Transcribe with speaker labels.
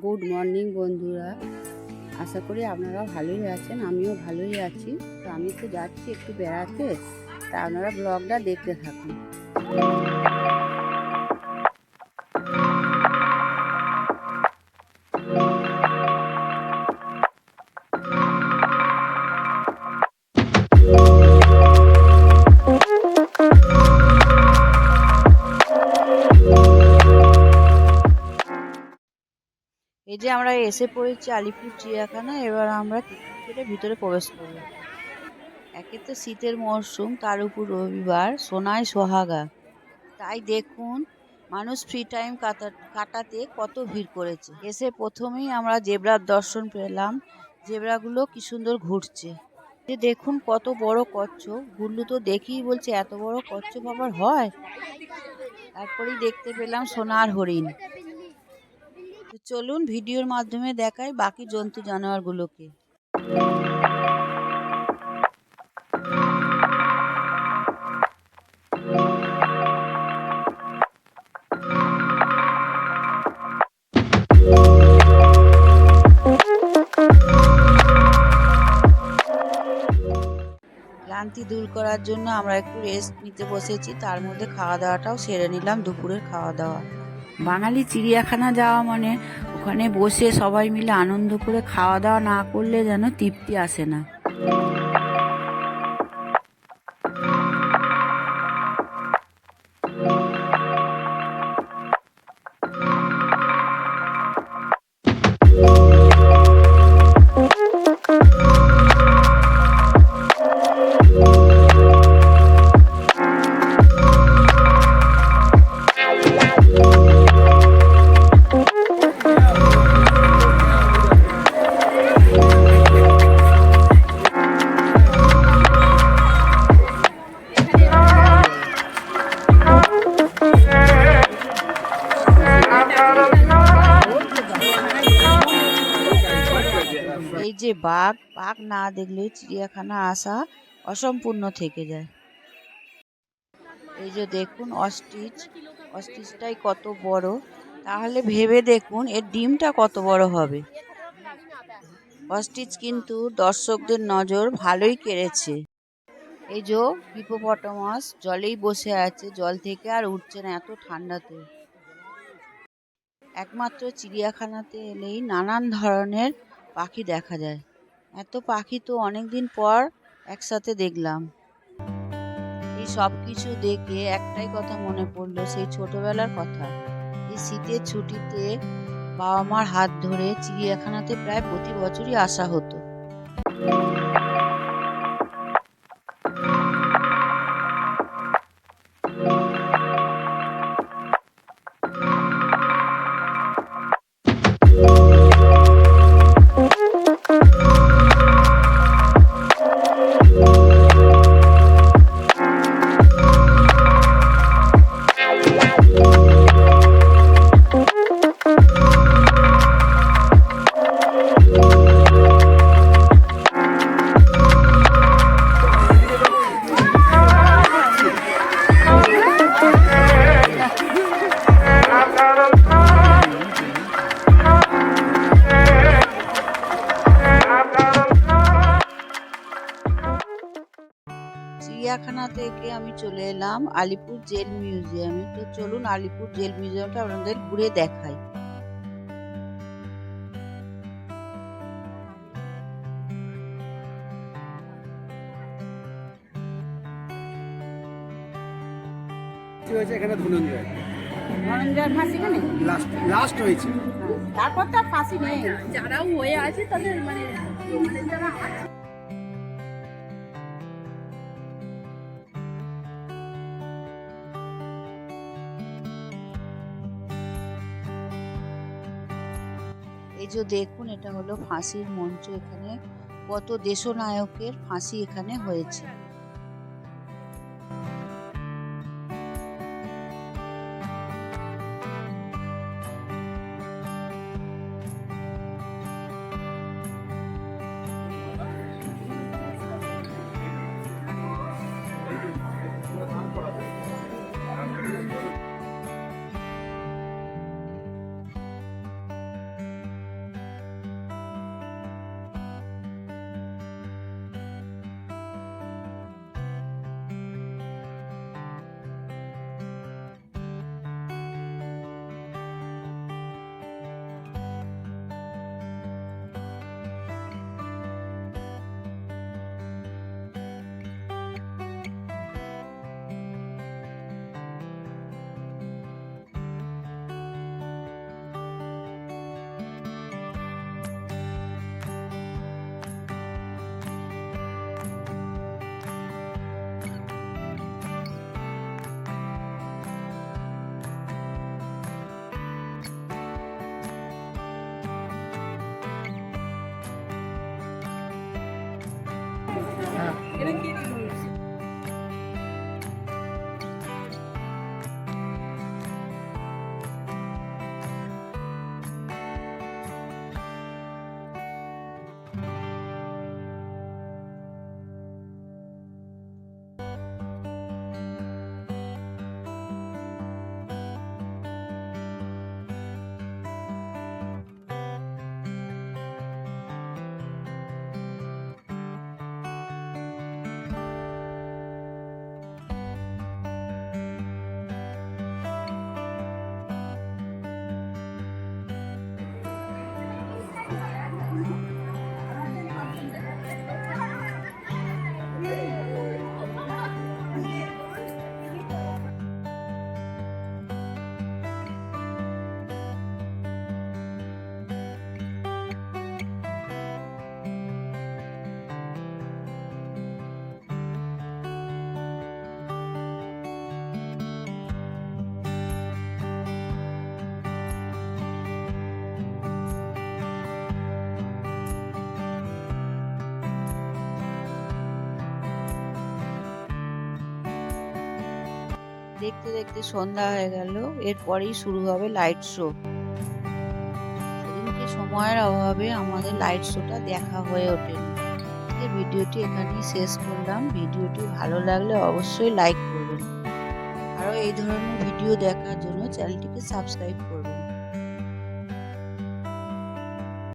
Speaker 1: Good morning বন্ধুরা। আশা করি আপনারা ভালোই আছেন, আমিও ভালোই আছি। তো আমি তো যাচ্ছি একটু বেড়াতে, তা আপনারা ব্লগটা দেখতে থাকুন। এই যে আমরা এসে পড়েছি আলিপুর চিড়িয়াখানা, এবার আমরা কেটে ভিতরে প্রবেশ করব। একে তো শীতের মরশুম, তার উপর রবিবার, সোনায় সোহাগা। তাই দেখুন, মানুষ ফ্রি টাইম কাটা, কাটাতে কত ভিড় করেছে। এসে প্রথমেই আমরা জেব্রার দর্শন পেলাম। জেব্রাগুলো কি সুন্দর ঘুরছে। যে দেখুন কত বড় কচ্ছপ। গুল্লু তো দেখেই বলছে, এত বড় কচ্ছপ আবার হয়? তারপরেই দেখতে পেলাম সোনার হরিণ। চলুন ভিডিওর মাধ্যমে দেখাই বাকি জন্তু জানোয়ারগুলোকে। ক্লান্তি দূর করার জন্য আমরা একটু রেস্ট নিতে বসেছি, তার মধ্যে খাওয়া দাওয়াটাও সেরে নিলাম, দুপুরের খাওয়া দাওয়া বাঙালি চিড়িয়াখানা যাওয়া মানে ওখানে বসে সবাই মিলে আনন্দ করে খাওয়া দাওয়া না করলে যেন তৃপ্তি আসে না। বাঘ বাঘ না দেখলে চিড়িয়াখানা আসা অসম্পূর্ণ থেকে যায়। এই যে দেখুন, অস্টিচ অস্ট্রিচটাই কত বড়। তাহলে ভেবে দেখুন, এর ডিমটা কত বড় হবে। অস্টিচ কিন্তু দর্শকদের নজর ভালোই কেড়েছে। এই যে হিপোপটামাস, জলেই বসে আছে, জল থেকে আর উঠছে না এত ঠান্ডাতে। একমাত্র চিড়িয়াখানাতে এলেই নানান ধরনের পাখি দেখা যায়। এত পাখি তো অনেক দিন পর একসাথে দেখলাম। এই সব কিছু দেখে একটাই কথা মনে পড়ল, সেই ছোটবেলার কথা। এই শীতের ছুটিতে বাবা মার হাত ধরে চিড়িয়াখানাতে প্রায় প্রতি বছরই আসা হতো। চিড়িয়াখানা থেকে আমি চলে এলাম আলিপুর জেল মিউজিয়ামে। তো চলুন আলিপুর জেল মিউজিয়ামটা আপনাদের ঘুরে দেখাই।
Speaker 2: হয়েছে? এখানে ধনঞ্জয়।
Speaker 1: ধনঞ্জয়ের ফাঁসি কেন
Speaker 2: লাস্ট লাস্ট হয়েছে।
Speaker 1: তারপর তো আর ফাঁসি নেই।
Speaker 3: যারাও হয়ে আছে তাদের মানে
Speaker 1: এই যে দেখুন এটা হলো ফাঁসির মঞ্চ এখানে। কত দেশনায়কের ফাঁসি এখানে হয়েছে। দেখতে দেখতে সন্ধ্যা হয়ে গেল। এরপরেই শুরু হবে লাইট শো সেদিনকে সময়ের অভাবে আমাদের লাইট শোটা দেখা হয়ে ওঠেনি ভিডিওটি এখানেই শেষ করলাম। ভিডিওটি ভালো লাগলে অবশ্যই লাইক করবেন। আরও এই ধরনের ভিডিও দেখার জন্য চ্যানেলটিকে সাবস্ক্রাইব করবেন।